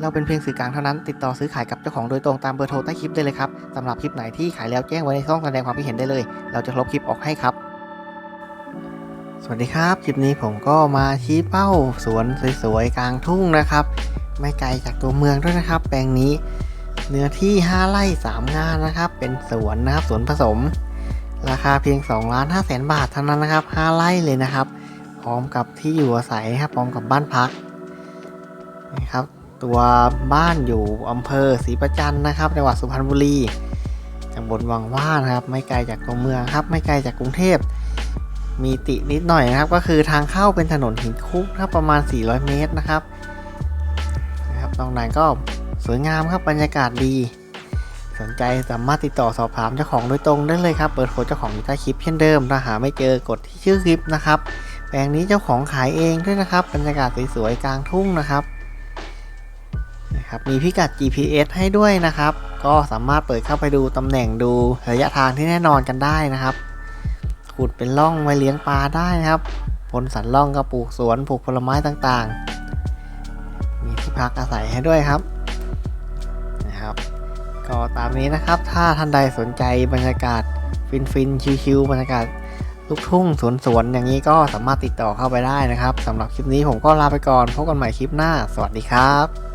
เราเป็นเพียงสื่อกลางเท่านั้น ติดต่อซื้อขายกับเจ้าของโดยตรงตามเบอร์โทรใต้คลิปได้เลยครับสำหรับคลิปไหนที่ขายแล้วแจ้งไว้ในช่องแสดงความคิดเห็นได้เลย เราจะลบคลิปออกให้ครับ สวัสดีครับ คลิปนี้ผมก็มาชี้เป้าสวนสวยๆกลางทุ่งนะครับ ไม่ไกลจากตัวเมืองด้วยนะครับ แปลงนี้ เนื้อที่ 5 ไร่ 3 งานนะครับ เป็นสวนนะครับสวนผสม ราคาเพียง2ล้าน5แสนบาทเท่านั้นนะครับ5ไร่เลยนะครับ พร้อมกับที่อยู่อาศัยครับพร้อมกับบ้านพักนะครับ ตัวบ้านอยู่อำเภอศรีประจันนะครับจังหวัดสุพรรณบุรีตำบลวังว่านะครับไม่ไกลจากตัวเมืองครับ ไม่ไกลจากกรุงเทพ มีตินิดหน่อยนะครับ ก็คือทางเข้าเป็นถนนหินคุกนะครับประมาณ 400 เมตรนะครับนะครับตรงนั้นก็สวยงามครับบรรยากาศดี สนใจสามารถติดต่อสอบถามเจ้าของโดยตรงได้เลยครับเปิดโค้ดเจ้าของอยู่ใต้คลิปเช่นเดิมถ้าหาไม่เจอกดที่ชื่อคลิปนะครับแปลงนี้เจ้าของขายเองด้วยนะครับบรรยากาศสวยๆกลางทุ่งนะครับ นะครับ มีพิกัด GPS ให้ด้วยนะครับ ก็สามารถเปิดเข้าไปดูตำแหน่งดูระยะทางที่แน่นอนกันได้นะครับ ขุดเป็นร่องไว้เลี้ยงปลาได้นะครับบนสันร่องก็ปลูกสวนปลูกผลไม้ต่างๆ มีที่พักอาศัยให้ด้วยครับนะครับก็ตามนี้นะครับ ถ้าท่านใดสนใจบรรยากาศฟินๆชิวๆบรรยากาศลูกทุ่งสวนๆอย่างนี้ก็สามารถติดต่อเข้าไปได้นะครับสำหรับคลิปนี้ผมก็ลาไปก่อนพบกันใหม่คลิปหน้า สวัสดีครับ